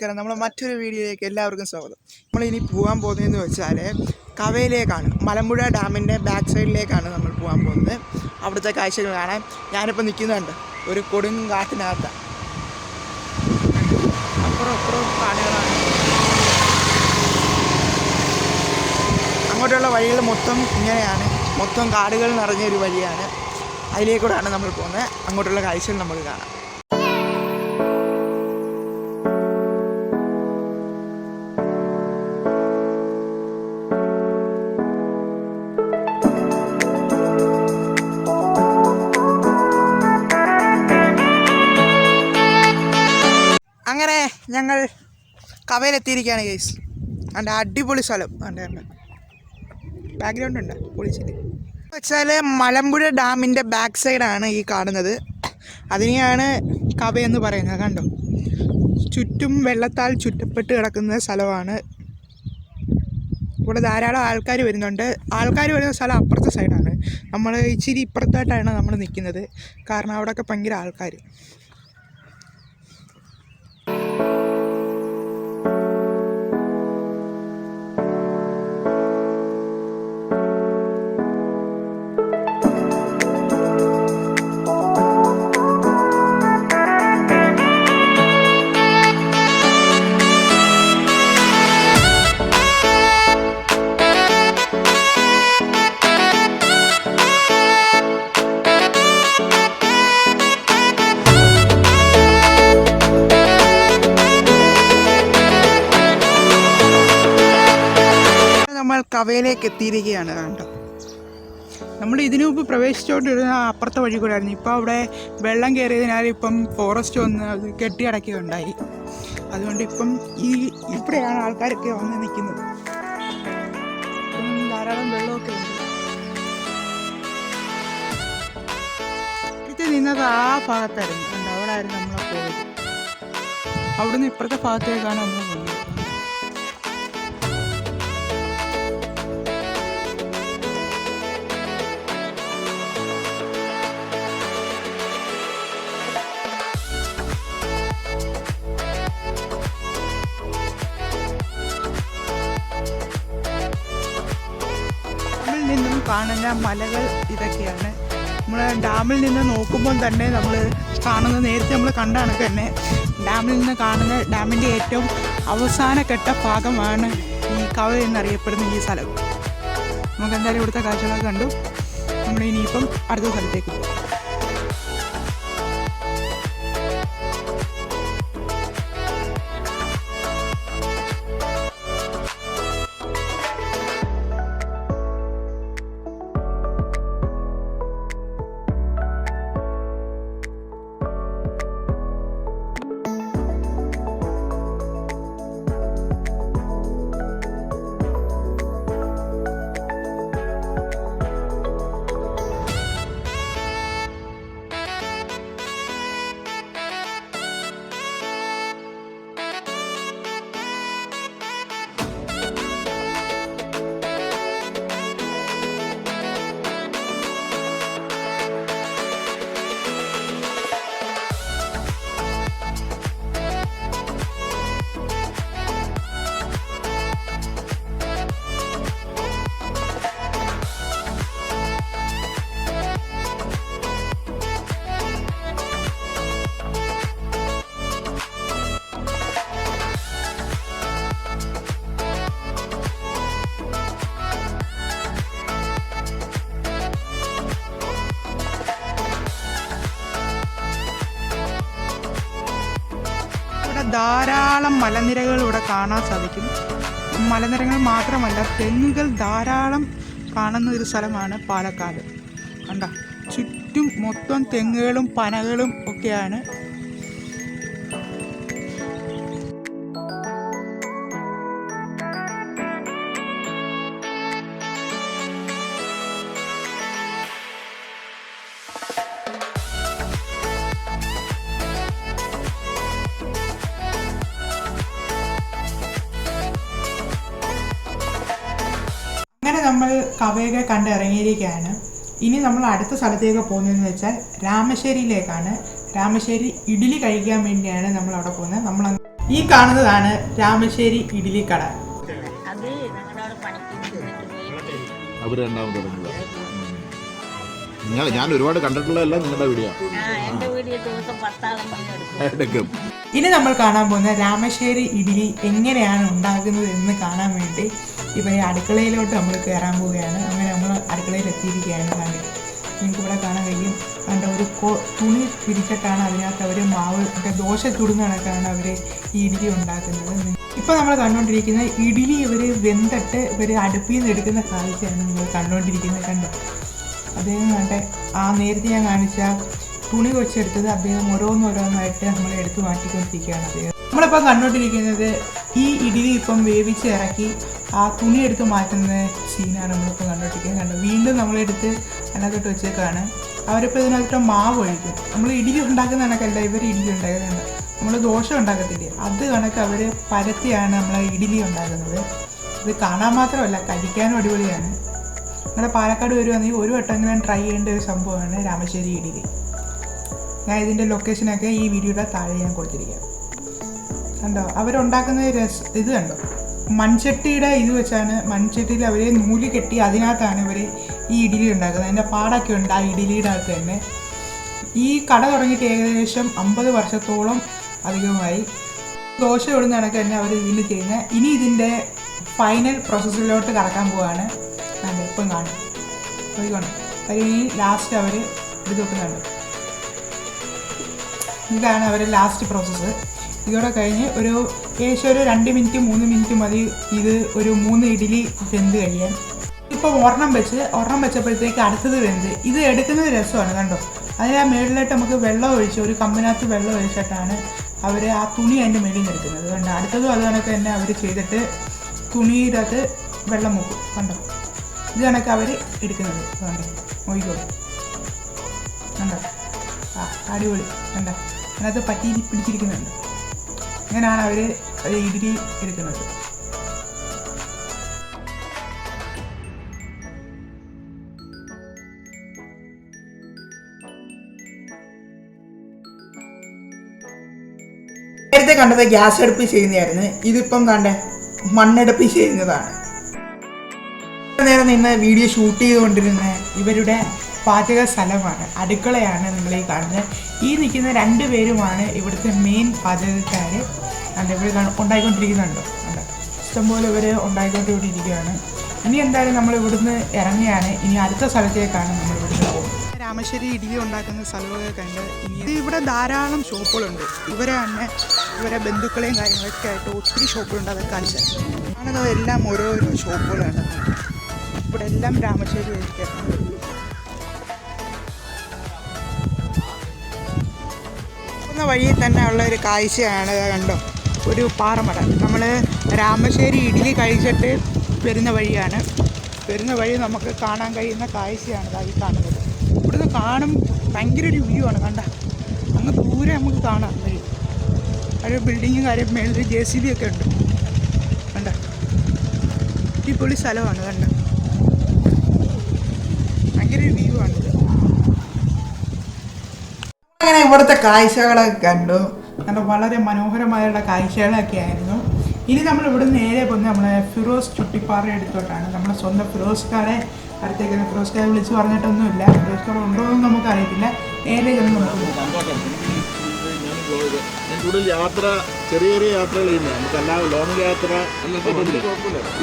നമസ്കാരം. നമ്മൾ മറ്റൊരു വീഡിയോയിലേക്ക് എല്ലാവർക്കും സ്വാഗതം. നമ്മൾ ഇനി പോകാൻ പോകുന്നതെന്ന് വെച്ചാൽ കവയിലേക്കാണ് മലമ്പുഴ ഡാമിന്റെ ബാക്ക് സൈഡിലേക്കാണ് നമ്മൾ പോകാൻ പോകുന്നത്. അവിടുത്തെ കാഴ്ചകൾ കാണാൻ ഞാനിപ്പോൾ നിൽക്കുന്നുണ്ട്. ഒരു കൊടുങ്കാട്ടിനകത്ത് അപ്പുറം അപ്പുറം കാടുകളാണ്. അങ്ങോട്ടുള്ള വഴികൾ മൊത്തം ഇങ്ങനെയാണ്. മൊത്തം കാടുകൾ നിറഞ്ഞൊരു വഴിയാണ്. അതിലേക്കൂടെയാണ് നമ്മൾ പോകുന്നത്. അങ്ങോട്ടുള്ള കാഴ്ചകൾ നമുക്ക് കാണാം. ഞങ്ങൾ കവയിലെത്തിയിരിക്കുകയാണ് കേസ് എന്റെ അടിപൊളി സ്ഥലം. എന്റെ ബാക്ക്ഗ്രൗണ്ട് ഉണ്ട് പൊളിച്ചിട്ട്. വെച്ചാൽ മലമ്പുഴ ഡാമിന്റെ ബാക്ക് സൈഡാണ് ഈ കാണുന്നത്. അതിനെയാണ് കവയെന്ന് പറയുന്നത്. കണ്ടോ? ചുറ്റും വെള്ളത്താൽ ചുറ്റപ്പെട്ട് കിടക്കുന്ന സ്ഥലമാണ്. ഇവിടെ ധാരാളം ആൾക്കാർ വരുന്നുണ്ട്. ആൾക്കാർ വരുന്ന സ്ഥലം അപ്പുറത്തെ സൈഡാണ് നമ്മൾ ഇച്ചിരി ഇപ്പുറത്തായിട്ടാണ് നമ്മൾ നിൽക്കുന്നത് കാരണം അവിടെയൊക്കെ ഭയങ്കര ആൾക്കാർ നമ്മൾ കവയിലേക്ക് എത്തിയിരിക്കുകയാണ് കണ്ടോ? നമ്മൾ ഇതിനു മുമ്പ് പ്രവേശിച്ചുകൊണ്ടിരുന്ന അപ്പുറത്തെ വഴി കൂടെ ആയിരുന്നു ഇപ്പോൾ അവിടെ വെള്ളം കയറിയതിനാൽ ഇപ്പം ഫോറസ്റ്റ് വന്ന് അത് കെട്ടിയടക്കുകയുണ്ടായി. അതുകൊണ്ട് ഇപ്പം ഈ ഇവിടെയാണ് ആൾക്കാരൊക്കെ വന്ന് നിൽക്കുന്നത്. ധാരാളം വെള്ളമൊക്കെ ഉണ്ട്. നിന്നത് ആ ഭാഗത്തായിരുന്നു. അവിടെ ആയിരുന്നു നമ്മളെ പോയത്. അവിടുന്ന് ഇപ്പുറത്തെ ഭാഗത്തേക്കാണ് നമ്മൾ പോകുന്നത് കാണുന്ന മലകൾ ഇതൊക്കെയാണ്. നമ്മൾ ഡാമിൽ നിന്ന് നോക്കുമ്പോൾ തന്നെ നമ്മൾ കാണുന്ന നേരത്തെ നമ്മൾ കണ്ടാണ് തന്നെ. ഡാമിൽ നിന്ന് കാണുന്ന ഡാമിന്റെ ഏറ്റവും അവസാന ഘട്ട ഭാഗമാണ് ഈ കവ എന്നറിയപ്പെടുന്ന ഈ സ്ഥലം. നമുക്ക് എന്തായാലും ഇവിടുത്തെ കാഴ്ചകളൊക്കെ കണ്ടു. നമ്മൾ ഇനിയിപ്പം അടുത്ത സ്ഥലത്തേക്ക് പോകും. ധാരാളം മലനിരകൾ ഇവിടെ കാണാൻ സാധിക്കും. മലനിരകൾ മാത്രമല്ല തെങ്ങുകൾ ധാരാളം കാണുന്ന ഒരു സ്ഥലമാണ് പാലക്കാട്. കണ്ട? ചുറ്റും മൊത്തം തെങ്ങുകളും പനകളും ഒക്കെയാണ് കവയൊക്കെ കണ്ട് ഇറങ്ങിയിരിക്കുകയാണ് ഇനി നമ്മൾ അടുത്ത സ്ഥലത്തേക്ക് പോകുന്നതെന്ന് വെച്ചാൽ രാമശ്ശേരിയിലേക്കാണ്. രാമശ്ശേരി ഇഡ്ഡലി കഴിക്കാൻ വേണ്ടിയാണ് നമ്മൾ അവിടെ പോകുന്നത്. നമ്മൾ ഈ കാണുന്നതാണ് രാമശ്ശേരി ഇഡ്ഡലി കട. അവർ രണ്ടാമത് തുടങ്ങിയത്. നിങ്ങൾ ഞാൻ ഒരുപാട് കണ്ടിട്ടുള്ളതെല്ലാം നിങ്ങളുടെ വീഡിയോ? എടുക്കും. എടുക്കും. ഇനി നമ്മൾ കാണാൻ പോകുന്ന രാമശ്ശേരി ഇഡ്ഡലി എങ്ങനെയാണ് ഉണ്ടാക്കുന്നത് എന്ന് കാണാൻ വേണ്ടി ഇപ്പൊ ഈ അടുക്കളയിലോട്ട് നമ്മൾ കയറാൻ പോവുകയാണ്. അങ്ങനെ നമ്മൾ അടുക്കളയിൽ എത്തിയിരിക്കുകയാണ് കണ്ട്. നിങ്ങൾക്ക് ഇവിടെ കാണാൻ കഴിയും. കണ്ട ഒരു കോ തുണി പിരിച്ചിട്ടാണ് അതിനകത്ത് അവർ മാവ് മറ്റേ ദോശ ചുടുന്ന കണക്കാണ് അവർ ഈ ഇഡ്ഡലി ഉണ്ടാക്കുന്നത്. ഇപ്പോൾ നമ്മൾ കണ്ടുകൊണ്ടിരിക്കുന്ന ഇഡ്ഡലി ഇവർ വെന്തിട്ട് ഇവർ അടുപ്പിൽ നിന്ന് എടുക്കുന്ന കാഴ്ചയാണ് നിങ്ങൾ കണ്ടുകൊണ്ടിരിക്കുന്നത് കണ്ടോ? അദ്ദേഹം കണ്ടെ ആ നേരത്തെ ഞാൻ കാണിച്ച തുണി കൊച്ചെടുത്തത് അദ്ദേഹം ഓരോന്നോരോന്നായിട്ട് നമ്മൾ എടുത്തു മാറ്റിക്കൊണ്ടിരിക്കുകയാണ് അദ്ദേഹം. നമ്മളിപ്പോൾ കണ്ടുകൊണ്ടിരിക്കുന്നത് ഈ ഇഡലി ഇപ്പം വേവിച്ച് ഇറക്കി ആ തുണി എടുത്ത് മാറ്റുന്ന സീനാണ് നമ്മളിപ്പോൾ കണ്ടുകൊണ്ടിരിക്കുന്നത് കണ്ടു? വീണ്ടും നമ്മളെടുത്ത് അതിനകത്തോട്ട് വെച്ചേക്കാണ്. അവരിപ്പോൾ ഇതിനകത്തോട്ട് മാവ് ഒഴിക്കും. നമ്മൾ ഇഡലി ഉണ്ടാക്കുന്ന കണക്കല്ല ഇവർ ഇഡലി ഉണ്ടാക്കുന്നുണ്ട് നമ്മൾ ദോശ ഉണ്ടാക്കത്തില്ല. അത് കണക്ക് അവർ പരത്തിയാണ് നമ്മൾ ഇഡലി ഉണ്ടാക്കുന്നത്. ഇത് കാണാൻ മാത്രമല്ല കഴിക്കാനും അടിപൊളിയാണ്. നിങ്ങളുടെ പാലക്കാട് വരുവാണെങ്കിൽ ഒരു വട്ടം വട്ടമെങ്കിലും ട്രൈ ചെയ്യേണ്ട ഒരു സംഭവമാണ് രാമശ്ശേരി ഇഡലി ഞാൻ ഇതിന്റെ ലൊക്കേഷനൊക്കെ ഈ വീഡിയോയുടെ താഴെ ഞാൻ കൊടുത്തിരിക്കാം. കണ്ടോ? അവരുണ്ടാക്കുന്ന രസ ഇത് കണ്ടോ? മൺചട്ടിയുടെ ഇത് വെച്ചാണ് മൺചട്ടിയിൽ അവർ നൂൽ കെട്ടി അതിനകത്താണ് ഇവർ ഈ ഇഡ്ഡലി ഉണ്ടാക്കുന്നത്. അതിന്റെ പാടൊക്കെ ഉണ്ട് ആ ഇഡ്ഡലിയുടെ അകത്ത് തന്നെ. ഈ കട തുടങ്ങിയിട്ട് ഏകദേശം അമ്പത് വർഷത്തോളം അധികമായി ദോശ ഇടുന്ന കണക്ക് തന്നെ അവർ ഇതിൽ ചെയ്യുന്നത്. ഇനി ഇതിന്റെ ഫൈനൽ പ്രോസസ്സിലോട്ട് കടക്കാൻ പോവാണ്. അതെ ഇപ്പം കാണും? നോക്കിക്കോണം കാര്യം ഈ ലാസ്റ്റ് അവർ ഇത് വെക്കുന്നുണ്ട് ഇതാണ് അവരുടെ ലാസ്റ്റ് പ്രോസസ്സ് ഇതോടെ കഴിഞ്ഞ് ഒരു ഏകദേശം ഒരു രണ്ട് മിനിറ്റ് മൂന്ന് മിനിറ്റ് മതി ഇത് ഒരു മൂന്ന് ഇഡ്ഡലി വെന്ത് കഴിയാൻ. ഇപ്പോൾ ഒരെണ്ണം വെച്ച് ഒരെണ്ണം വെച്ചപ്പോഴത്തേക്ക് അടുത്തത് വെന്ത്. ഇത് എടുക്കുന്നത് രസമാണ് കണ്ടോ? അതിന് ആ മേളിലായിട്ട് നമുക്ക് വെള്ളം ഒഴിച്ച് ഒരു കമ്പിനകത്ത് വെള്ളം ഒഴിച്ചിട്ടാണ് അവർ ആ തുണി അതിന്റെ മേളിൽ നിന്ന് എടുക്കുന്നത്. കണ്ടോ? അടുത്തതും അത് കണക്ക് തന്നെ അവർ ചെയ്തിട്ട് തുണിയിടത്ത് വെള്ളം മുക്കും. കണ്ടോ? ഇത് കണക്ക് അവർ എടുക്കുന്നത്. കണ്ടോ? നോക്കിക്കോളൂ കണ്ടോ? ആ അടിപൊളി. കണ്ടോ? അതിനകത്ത് പറ്റി പിടിച്ചിരിക്കുന്നുണ്ട്. അങ്ങനെയാണ് അവർ ഇഡ്ഡലി എടുക്കുന്നത്. നേരത്തെ കണ്ടത് ഗ്യാസ് അടുപ്പിൽ ചെയ്യുന്നതായിരുന്നു. ഇതിപ്പം കണ്ടേ മണ്ണെടുപ്പിൽ ചെയ്യുന്നതാണ്. നേരം നിന്ന് വീഡിയോ ഷൂട്ട് ചെയ്തുകൊണ്ടിരുന്ന ഇവരുടെ പാചക സ്ഥലമാണ് അടുക്കളയാണ് നിങ്ങൾ ഈ കാണുന്നത്. ഈ നിൽക്കുന്ന രണ്ട് പേരുമാണ് ഇവിടുത്തെ മെയിൻ പാചകക്കാർ ഇവർ ഉണ്ടായിക്കൊണ്ടിരിക്കുന്നുണ്ടോ. അല്ല ഇഷ്ടംപോലെ ഇവർ ഉണ്ടായിക്കൊണ്ടിരിക്കുകയാണ്. ഇനി എന്തായാലും നമ്മൾ ഇവിടുന്ന് ഇറങ്ങിയാണ് ഇനി അടുത്ത സ്ഥലത്തേക്കാണ് നമ്മൾ ഇവിടുന്ന് പോകുന്നത്. രാമശ്ശേരി ഇടിവി ഉണ്ടാക്കുന്ന സ്ഥലമൊക്കെ കണ്ട് ഇനി ഇവിടെ ധാരാളം ഷോപ്പുകളുണ്ട്. ഇവരെ തന്നെ ഇവരെ ബന്ധുക്കളെയും കാര്യങ്ങളൊക്കെ ആയിട്ട് ഒത്തിരി ഷോപ്പുകളുണ്ട്. അതൊക്കെ കാണിച്ചത് കാണുന്നത് എല്ലാം ഓരോരോ ഷോപ്പുകളാണ്. ഇവിടെ എല്ലാം രാമശ്ശേരി ആയിരിക്കും. പോകുന്ന വഴിയിൽ തന്നെ ഉള്ള ഒരു കാഴ്ചയാണ് കണ്ടോ? ഒരു പാറമട. നമ്മൾ രാമശ്ശേരി ഇഡ്ഡലി കഴിച്ചിട്ട് വരുന്ന വഴിയാണ്. വരുന്ന വഴി നമുക്ക് കാണാൻ കഴിയുന്ന കാഴ്ചയാണ് ഈ കാണുന്നത്. ഇവിടുന്ന് കാണും ഭയങ്കര ഒരു വ്യൂ ആണ് കണ്ട? അങ്ങ് ദൂരെ നമുക്ക് കാണാം വഴി. ഒരു ബിൽഡിങ്ങും കാര്യം മേളിൽ ജെ സി ബി ഒക്കെ ഉണ്ട്. കണ്ട? അടിപൊളി സ്ഥലമാണ് കണ്ട? ഭയങ്കര വ്യൂ ആണിത് അങ്ങനെ ഇവിടുത്തെ കാഴ്ചകളൊക്കെ കണ്ടു. കാരണം വളരെ മനോഹരമായുള്ള കാഴ്ചകളൊക്കെ ആയിരുന്നു. ഇനി നമ്മൾ ഇവിടെ നേരെ പോകുന്നത് നമ്മളെ ഫിറോസ് ചുട്ടിപ്പാറ എടുത്തോട്ടാണ് നമ്മുടെ സ്വന്തം ഫിറോസ്കാരെ അടുത്തേക്ക് ഫിറോസ്കാരെ വിളിച്ച് പറഞ്ഞിട്ടൊന്നുമില്ല. ഫിറോസ്കാർ ഉണ്ടോ എന്ന് നമുക്ക് അറിയത്തില്ല. നേരെ ചെന്ന് കൂടുതൽ യാത്ര ചെറിയ ചെറിയ യാത്രകൾ ചെയ്യുന്നത്. നമുക്കല്ലാതെ ലോങ് യാത്ര.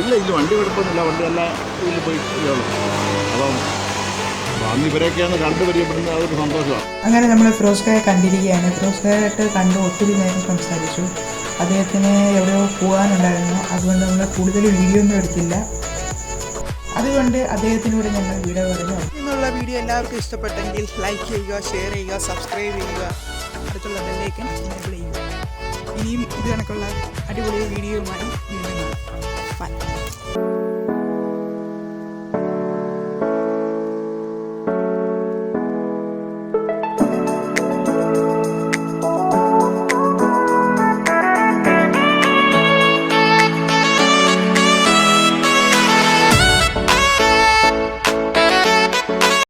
ഇല്ല ഇല്ല വണ്ടി കുഴപ്പമൊന്നുമില്ല വണ്ടി എല്ലാം ഇതിൽ പോയി അപ്പം അന്ന് ഇവരെയൊക്കെയാണ് കണ്ടു ഒരു സന്തോഷമാണ്. അങ്ങനെ നമ്മൾ ഫിറോസ്കാരെ കണ്ടിരിക്കുകയാണ്. ഫിറോസ്കാരായിട്ട് കണ്ട് ഒത്തിരി നേരം സംസാരിച്ചു. അദ്ദേഹത്തിന് എവിടെയോ പോകാനുണ്ടായിരുന്നു. അതുകൊണ്ട് നമ്മൾ കൂടുതൽ വീഡിയോ ഒന്നും എടുത്തില്ല. അതുകൊണ്ട് അദ്ദേഹത്തിനോട് ഞങ്ങൾ വീഡിയോ പറഞ്ഞു ഇന്നുള്ള വീഡിയോ എല്ലാവർക്കും ഇഷ്ടപ്പെട്ടെങ്കിൽ ലൈക്ക് ചെയ്യുക ഷെയർ ചെയ്യുക സബ്സ്ക്രൈബ് ചെയ്യുക. അടുത്തുള്ള ബെല്ലൈക്കൻ എനേബിൾ ചെയ്യുക. ഇനിയും ഇത് കണക്കുള്ള അടിപൊളി വീഡിയോയുമായി വീണ്ടും ബൈ